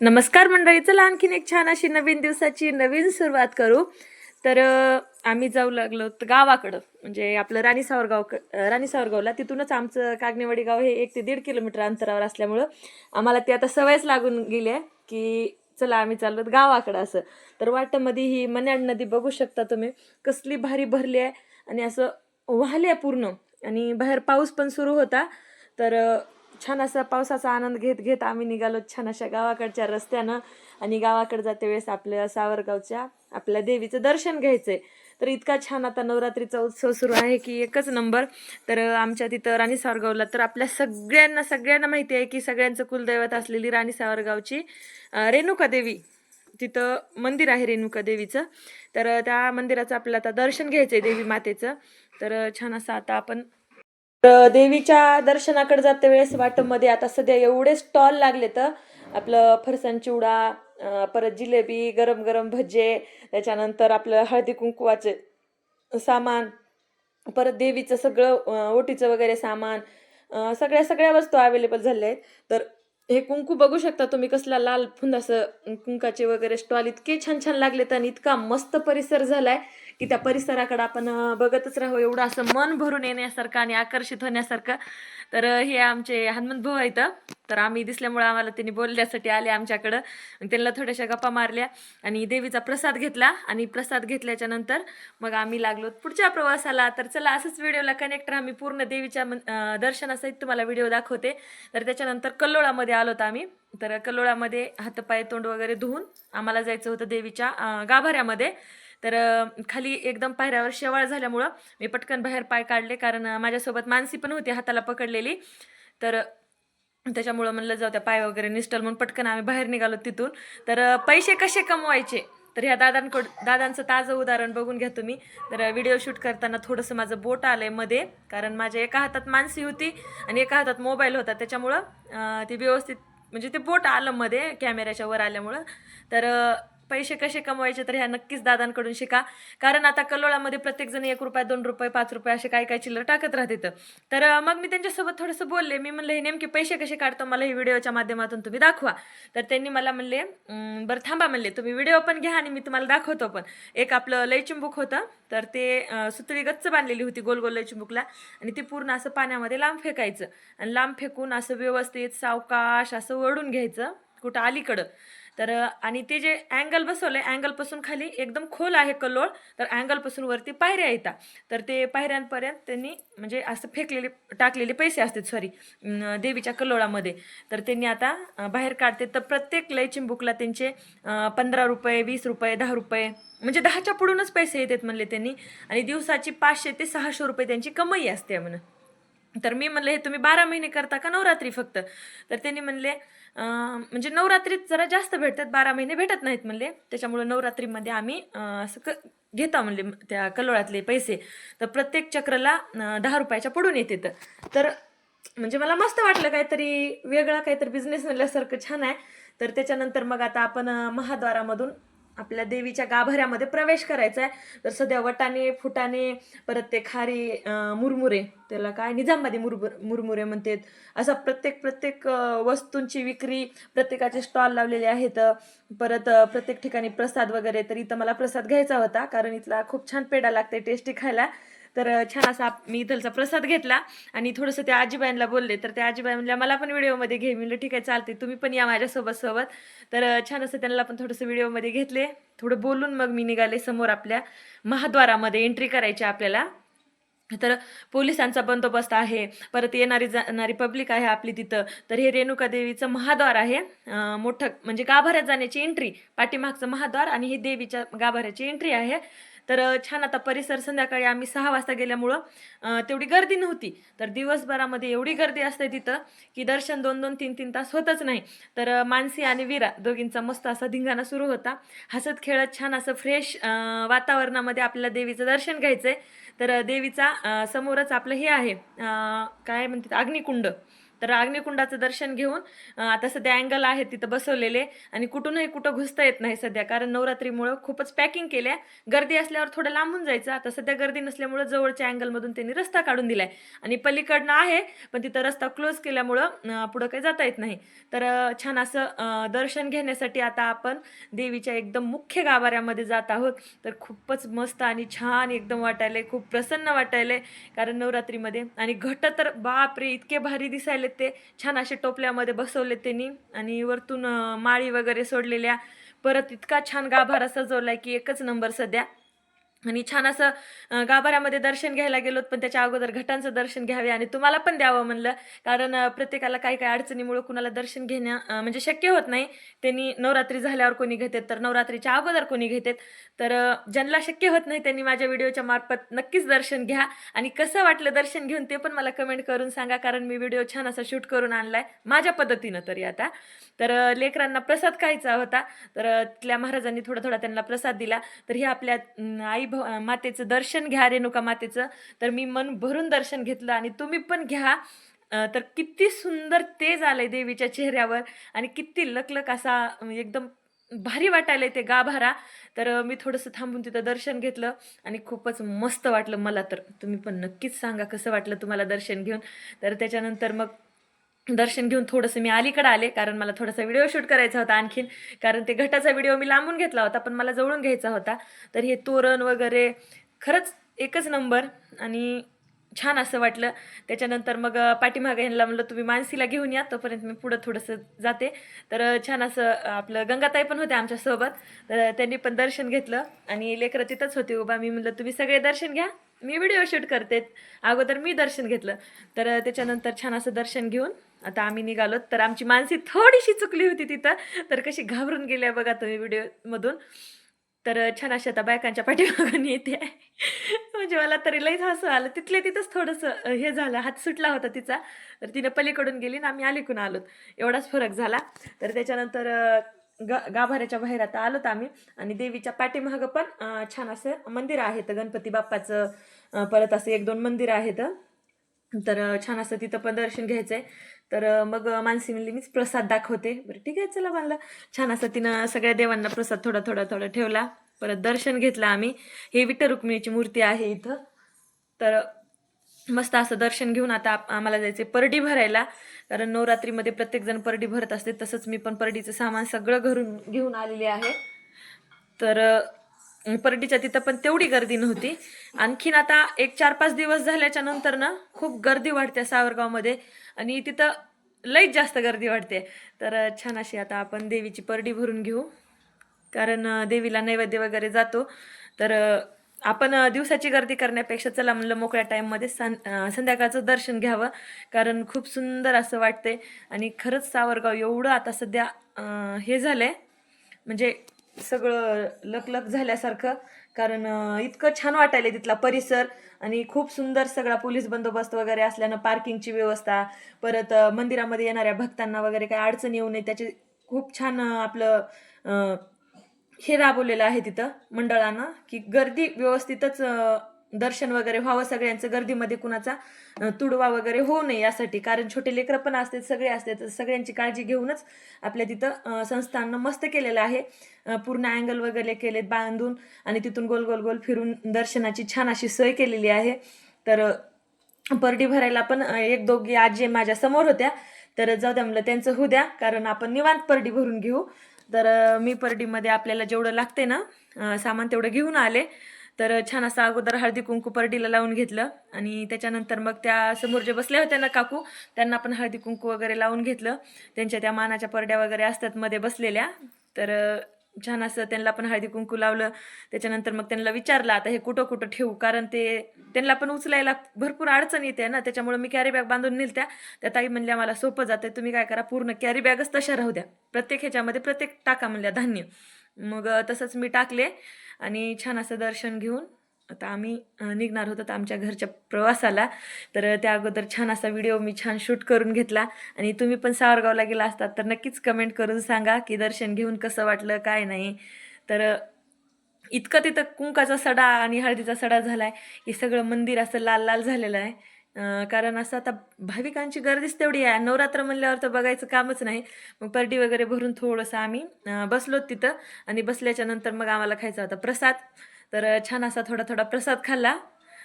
नमस्कार मंडळी चला आणखीन एक छान अशी नवीन दिवसाची नवीन सुरुवात करू. तर आम्ही जाऊ लागलो गावाकडं. म्हणजे आपलं राणी सावरगाव राणी सावरगावला. तिथूनच आमचं कागनेवाडी गाव हे एक ते दीड किलोमीटर अंतरावर असल्यामुळं आम्हाला ती आता सवयच लागून गेली आहे की चला आम्ही चाललो गावाकडं असं. तर वाटमध्ये ही मन्याड नदी बघू शकता तुम्ही. कसली भारी भरली आहे आणि असं वाहले आहे पूर्ण. आणि बाहेर पाऊस पण सुरू होता. तर छान असा पावसाचा आनंद घेत घेत आम्ही निघालो छान अशा गावाकडच्या रस्त्यानं. आणि गावाकडे जाते वेळेस आपल्या सावरगावच्या आपल्या देवीचं दर्शन घ्यायचंय. तर इतका छान आता नवरात्रीचा उत्सव सुरू आहे की एकच नंबर. तर आमच्या तिथं राणी सावरगावला तर आपल्या सगळ्यांना सगळ्यांना माहिती आहे की सगळ्यांचं कुलदैवत असलेली राणी सावरगावची रेणुका देवी. तिथं मंदिर आहे रेणुका देवीचं. तर त्या मंदिराचं आपल्याला आता दर्शन घ्यायचंय देवी मातेचं. तर छान असं आता आपण तर देवीच्या दर्शनाकडे जाते वेळेस वाटमध्ये आता सध्या एवढे स्टॉल लागले तर आपलं फरसाण चिवडा परत जिलेबी गरम गरम भजे त्याच्यानंतर आपलं हळदी कुंकवाचे सामान परत देवीचं सगळं ओटीचं वगैरे सामान सगळ्या सगळ्या वस्तू अवेलेबल झाल्या आहेत तर हे कुंकू बघू शकता तुम्ही कसला लाल फुंद असं कुंकाचे वगैरे स्टॉल इतके छान छान लागलेत आणि इतका मस्त परिसर झालाय. की त्या परिसराकडे आपण बघतच राहू. एवढं असं मन भरून येण्यासारखं आणि आकर्षित होण्यासारखं. तर हे आमचे हनुमंत भाऊ आहेत तर आम्ही दिसल्यामुळे आम्हाला त्यांनी बोलण्यासाठी आले आमच्याकडं. त्यांना थोड्याशा गप्पा मारल्या आणि देवीचा प्रसाद घेतला. आणि प्रसाद घेतल्याच्या नंतर मग आम्ही लागलो पुढच्या प्रवासाला. तर चला असंच व्हिडिओला कनेक्ट राहा. मी पूर्ण देवीच्या दर्शनासहित तुम्हाला व्हिडिओ दाखवते. तर त्याच्यानंतर कल्लोळामध्ये आलो होतो आम्ही. तर कल्लोळामध्ये हातपाय तोंड वगैरे धुवून आम्हाला जायचं होतं देवीच्या गाभाऱ्यामध्ये. तर खाली एकदम पायऱ्यावर शेवाळ झाल्यामुळं मी पटकन बाहेर पाय काढले कारण माझ्यासोबत मानसी पण होती हाताला पकडलेली. तर त्याच्यामुळं म्हणलं जाऊ त्या पाय वगैरे निष्ठल म्हणून पटकन आम्ही बाहेर निघालो तिथून. तर पैसे कसे कमवायचे? तर ह्या दादांकड दादांचं ताजं उदाहरण बघून घ्या तुम्ही. तर व्हिडिओ शूट करताना थोडंसं माझं बोट आलं आहे मध्ये कारण माझ्या एका हातात मानसी होती आणि एका हातात मोबाईल होता. त्याच्यामुळं ती व्यवस्थित म्हणजे ते बोट आलं मध्ये कॅमेऱ्याच्या वर आल्यामुळं. तर पैसे कसे कमवायचे तर ह्या नक्कीच दादांकडून शिका. कारण आता कलोळामध्ये प्रत्येकजण एक रुपये दोन रुपये पाच रुपये असे काय काय चिल्लर टाकत राहते तर मग मी त्यांच्यासोबत थोडंसं बोलले. मी म्हणलं हे नेमके पैसे कसे काढतो? मला हे व्हिडिओच्या माध्यमातून तुम्ही दाखवा. तर त्यांनी मला म्हणले बरं थांबा म्हणले तुम्ही व्हिडिओ पण घ्या आणि मी तुम्हाला दाखवतो पण. एक आपलं लय चिंबूक होतं. तर ते सुतळी गच्च बांधलेली होती गोल गोल लय चिंबूकला. आणि ते पूर्ण असं पाण्यामध्ये लांब फेकायचं. आणि लांब फेकून असं व्यवस्थित सावकाश असं ओढून घ्यायचं कुठं अलीकडं. तर आणि ते जे अँगल बसवलं आहे अँगलपासून खाली एकदम खोल आहे कल्लोळ तर अँगलपासून वरती पायऱ्या येतात तर ते पायऱ्यांपर्यंत त्यांनी म्हणजे असं फेकलेले टाकलेले पैसे असतात सॉरी देवीच्या कल्लोळामध्ये तर त्यांनी आता बाहेर काढते. तर प्रत्येक लय चिंबुकला त्यांचे पंधरा रुपये वीस रुपये दहा रुपये म्हणजे दहाच्या पुढूनच पैसे येतात म्हणले त्यांनी. आणि दिवसाची पाचशे ते सहाशे रुपये त्यांची कमाई असते म्हणून. तर मी म्हणले हे तुम्ही बारा महिने करता का नवरात्री फक्त? तर त्यांनी म्हणले म्हणजे नवरात्रीत जरा जास्त भेटतात बारा महिने भेटत नाहीत म्हणले. त्याच्यामुळे नवरात्रीमध्ये आम्ही असं क घेता म्हणले त्या कलोळातले पैसे. तर प्रत्येक चक्राला दहा रुपयाच्या पडून येते तर. म्हणजे मला मस्त वाटलं काहीतरी वेगळा काहीतरी बिझनेस म्हणल्यासारखं छान आहे. तर त्याच्यानंतर मग आता आपण महाद्वारामधून आपल्या देवीच्या गाभाऱ्यामध्ये प्रवेश करायचा आहे तर सध्या वटाने फुटाने परत ते खारी मुरमुरे त्याला काय निजामबादी मुरमुर मुरमुरे म्हणतात. असा प्रत्येक प्रत्येक वस्तूंची विक्री प्रत्येकाचे स्टॉल लावलेले आहेत. परत प्रत्येक ठिकाणी प्रसाद वगैरे तर इथं मला प्रसाद घ्यायचा होता. कारण इथला खूप छान पेढा लागते टेस्टी खायला. तर छान असा मी इथलचा प्रसाद घेतला आणि थोडंसं त्या आजीबाईंना बोलले तर त्या आजीबाई म्हणल्या मला पण व्हिडिओमध्ये घे. म्हणलं ठीक आहे चालते तुम्ही पण या माझ्यासोबत सोबत. तर छान असं त्यांना पण थोडंसं व्हिडिओमध्ये घेतले. थोडं बोलून मग मी निघाले समोर आपल्या महाद्वारामध्ये एंट्री करायची आपल्याला. तर पोलिसांचा बंदोबस्त आहे. परत येणारी जाणारी पब्लिक आहे आपली तिथं. तर हे रेणुका देवीचं महाद्वार आहे. मोठं म्हणजे गाभाऱ्यात जाण्याची एंट्री पाठीमागचं महाद्वार आणि हे देवीच्या गाभाऱ्याची एंट्री आहे. तर छान आता परिसर संध्याकाळी आम्ही सहा वाजता गेल्यामुळं तेवढी गर्दी नव्हती. तर दिवसभरामध्ये एवढी गर्दी असते तिथं की दर्शन दोन दोन तीन तीन तास होतच नाही. तर मानसी आणि विरा दोघींचा मस्त असा धिंगाणा सुरू होता. हसत खेळत छान असं फ्रेश वातावरणामध्ये आपल्याला देवीचं दर्शन घ्यायचं आहे तर देवीचा समोरच आपलं हे आहे काय म्हणतात अग्निकुंड. तर अग्निकुंडाचं दर्शन घेऊन आता सध्या अँगल आहेत तिथं बसवलेले आणि कुठूनही कुठं घुसता येत नाही सध्या. कारण नवरात्रीमुळं खूपच पॅकिंग केल्या. गर्दी असल्यावर थोडं लांबून जायचं. आता सध्या गर्दी नसल्यामुळं जवळच्या अँगलमधून त्यांनी रस्ता काढून दिलाय. आणि पलीकडनं आहे पण तिथं रस्ता क्लोज केल्यामुळं पुढं काही जाता येत नाही. तर छान असं दर्शन घेण्यासाठी आता आपण देवीच्या एकदम मुख्य गाभाऱ्यामध्ये जात आहोत. तर खूपच मस्त आणि छान एकदम वाटायलंय. खूप प्रसन्न वाटायलंय. कारण नवरात्रीमध्ये आणि घट तर बापरे इतके भारी दिसायले ते छान असे टोपल्यामध्ये बसवले त्यांनी. आणि वरतून माळी वगैरे सोडलेल्या. परत इतका छान गाभारा सजवलाय की एकच नंबर सध्या. आणि छान असं गाभाऱ्यामध्ये दर्शन घ्यायला गेलोत पण त्याच्या अगोदर घटांचं दर्शन घ्यावे आणि तुम्हाला पण द्यावं म्हणलं. कारण प्रत्येकाला काही काही अडचणीमुळे कुणाला दर्शन घेणं म्हणजे शक्य होत नाही. त्यांनी नवरात्री झाल्यावर कोणी घेतात तर नवरात्रीच्या अगोदर कोणी घेतात. तर ज्यांना शक्य होत नाही त्यांनी माझ्या व्हिडिओच्या मार्फत नक्कीच दर्शन घ्या. आणि कसं वाटलं दर्शन घेऊन ते पण मला कमेंट करून सांगा कारण मी व्हिडिओ छान असा शूट करून आणलाय माझ्या पद्धतीनं तरी आता. तर लेकरांना प्रसाद खायचा होता तर तिथल्या महाराजांनी थोडा थोडा त्यांना प्रसाद दिला. तर हे आपल्या आई भ मातेचं दर्शन घ्या रेणुका मातेचं. तर मी मन भरून दर्शन घेतलं आणि तुम्ही पण घ्या. तर किती सुंदर तेज आलंय देवीच्या चेहऱ्यावर आणि किती लकलक असा म्हणजे एकदम भारी वाटायलंय ते गाभारा. तर मी थोडंसं थांबून तिथं दर्शन घेतलं आणि खूपच मस्त वाटलं मला तर. तुम्ही पण नक्कीच सांगा कसं वाटलं तुम्हाला दर्शन घेऊन. तर त्याच्यानंतर मग दर्शन घेऊन थोडंसं मी अलीकडे आले कारण मला थोडासा व्हिडिओ शूट करायचा होता आणखीन कारण ते घटाचा व्हिडिओ मी लांबून घेतला होता पण मला जवळून घ्यायचा होता. तर हे तोरण वगैरे खरंच एकच नंबर आणि छान असं वाटलं. त्याच्यानंतर मग पाठीमागे ह्यांना म्हणलं तुम्ही मानसीला घेऊन या तोपर्यंत मी पुढं थोडंसं जाते. तर छान असं आपलं गंगाताई पण होते आमच्यासोबत. तर त्यांनी पण दर्शन घेतलं आणि लेकरं तिथंच होते उभा. मी म्हणलं तुम्ही सगळे दर्शन घ्या मी व्हिडिओ शूट करते. अगोदर मी दर्शन घेतलं. तर त्याच्यानंतर छान असं दर्शन घेऊन आता आम्ही निघालो तर आमची मानसी थोडीशी चुकली होती तिथं तर कशी घाबरून गेल्या बघा तुम्ही व्हिडिओमधून तर छान अशा आता बायकांच्या पाठीमागून येते. म्हणजे मला तरी लईच हसू आलं. तिथले तिथंच थोडंसं हे झालं हात सुटला होता तिचा. तर तिनं पलीकडून गेली आणि आम्ही आलीकून आलोत एवढाच फरक झाला. तर त्याच्यानंतर ग गाभाऱ्याच्या बाहेर आता आलोत आम्ही. आणि देवीच्या पाठीमागं पण छान असं मंदिर आहेत गणपती बाप्पाचं परत असं एक दोन मंदिर आहेत. तर छान असं तिथं पण दर्शन घ्यायचं आहे तर मग मानसी म्हणली मीच प्रसाद दाखवते. बरं ठीक आहे चला म्हणलं छान असं तिनं सगळ्या देवांना प्रसाद थोडा थोडा थोडा ठेवला. परत दर्शन घेतलं आम्ही. हे विठ्ठल रुक्मिणीची मूर्ती आहे इथं. तर मस्त असं दर्शन घेऊन आता आप- आम्हाला जायचे परडी भरायला. कारण नवरात्रीमध्ये प्रत्येकजण परडी भरत असते. तसंच मी पण परडीचं सामान सगळं घरून घेऊन आलेले आहे. तर परडीच्या तिथं पण तेवढी गर्दी नव्हती. आणखीन आता एक चार पाच दिवस झाल्याच्यानंतर ना खूप गर्दी वाढते सावरगावमध्ये. आणि तिथं लईच जास्त गर्दी वाढते. तर छान अशी आता आपण देवीची परडी भरून घेऊ. कारण देवीला नैवेद्य वगैरे जातो. तर आपण दिवसाची गर्दी करण्यापेक्षा चला म्हणलं मोकळ्या टाईममध्ये सं संध्याकाळचं दर्शन घ्यावं. कारण खूप सुंदर असं वाटते आणि खरंच सावरगाव एवढं आता सध्या हे झालं आहे म्हणजे सगळं लकलक झाल्यासारखं. कारण इतकं छान वाटायला तिथला परिसर आणि खूप सुंदर सगळा पोलीस बंदोबस्त वगैरे असल्यानं पार्किंगची व्यवस्था परत मंदिरामध्ये येणाऱ्या भक्तांना वगैरे काही अडचण येऊ नये त्याची खूप छान आपलं हे राबवलेलं आहे तिथं मंडळानं की गर्दी व्यवस्थितच दर्शन वगैरे व्हावं सगळ्यांचं गर्दीमध्ये कुणाचा तुडवा वगैरे होऊ नये यासाठी. कारण छोटे लेकरं पण असतात सगळे असतात तर सगळ्यांची काळजी घेऊनच आपल्या तिथं संस्थाननं संस्थानं मस्त केलेलं आहे. पूर्ण अँगल वगैरे केलेत बांधून आणि तिथून गोल गोल गोल फिरून दर्शनाची छान अशी सोय केलेली आहे. तर परडी भरायला पण एक दोघी आजी माझ्यासमोर होत्या. तर जाऊ द्या म्हणलं त्यांचं होऊ द्या कारण आपण निवांत परडी भरून घेऊ. तर मी परडीमध्ये आपल्याला जेवढं लागते ना सामान तेवढं घेऊन आले. तर छान असं अगोदर हळदी कुंकू परडीला लावून घेतलं आणि त्याच्यानंतर मग त्या समोर जे बसल्या होत्या ना काकू त्यांना पण हळदी कुंकू वगैरे लावून घेतलं. त्यांच्या त्या मानाच्या परड्या वगैरे असतात मध्ये बसलेल्या. तर छान असं त्यांना पण हळदी कुंकू लावलं. त्याच्यानंतर मग त्यांना विचारलं आता हे कुठं कुठं ठेवू? कारण ते त्यांना पण उचलायला भरपूर अडचण येते ना. त्याच्यामुळे मी कॅरी बॅग बांधून नेलत्या. त्या ताई म्हणल्या मला सोपं जातं तुम्ही काय करा पूर्ण कॅरी बॅगच तशा राहू द्या. प्रत्येक ह्याच्यामध्ये प्रत्येक टाका म्हणल्या धान्य. मग तसंच मी टाकले. आणि छान असं दर्शन घेऊन आता आम्ही निघणार होतो तर आमच्या घरच्या प्रवासाला. तर त्या अगोदर छान असा व्हिडिओ मी छान शूट करून घेतला. आणि तुम्ही पण सावरगावला गेला असतात तर नक्कीच कमेंट करून सांगा की दर्शन घेऊन कसं वाटलं काय नाही. तर इतकं तिथं कुंकाचा सडा आणि हळदीचा सडा झाला आहे की सगळं मंदिर असं लाल लाल झालेलं आहे. कारण असं आता भाविकांची गर्दीच तेवढी आहे. नवरात्र म्हणल्यावर तर बघायचं कामच नाही. मग परडी वगैरे भरून थोडंसं आम्ही बसलो तिथं आणि बसल्याच्या नंतर मग आम्हाला खायचा होता प्रसाद. तर छान असा थोडा थोडा प्रसाद खाल्ला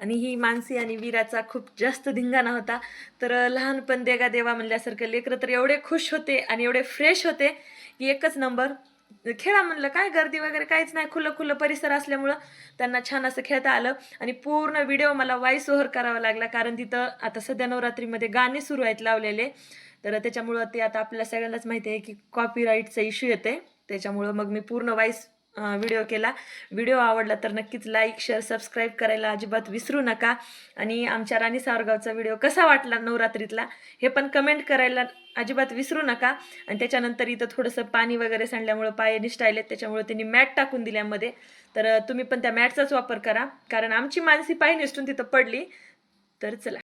आणि ही मानसी आणि वीराचा खूप जास्त धिंगाणा होता. तर लहानपण देगा देवा म्हणल्यासारखं लेकरं तर एवढे खुश होते आणि एवढे फ्रेश होते की एकच नंबर खेळा म्हणलं काय गर्दी वगैरे काहीच नाही खुलं खुलं परिसर असल्यामुळं त्यांना छान असं खेळता आलं. आणि पूर्ण व्हिडिओ मला वाईस ओव्हर करावा लागला कारण तिथं आता सध्या नवरात्रीमध्ये गाणे सुरू आहेत लावलेले. तर त्याच्यामुळं ते आता आपल्याला सगळ्यांनाच माहिती आहे की कॉपीराईटचा इश्यू येते त्याच्यामुळं मग मी पूर्ण वाईस व्हिडिओ केला. व्हिडिओ आवडला तर नक्कीच लाईक शेअर सबस्क्राईब करायला अजिबात विसरू नका. आणि आमच्या राणी सावरगावचा व्हिडिओ कसा वाटला नवरात्रीतला हे पण कमेंट करायला अजिबात विसरू नका. आणि त्याच्यानंतर इथं थोडंसं पाणी वगैरे सांडल्यामुळं पाय निष्ठायलेत त्याच्यामुळे त्यांनी मॅट टाकून दिल्यामध्ये तर तुम्ही पण त्या मॅटचाच वापर करा. कारण आमची मानसी पाय निसटून तिथं पडली. तर चला.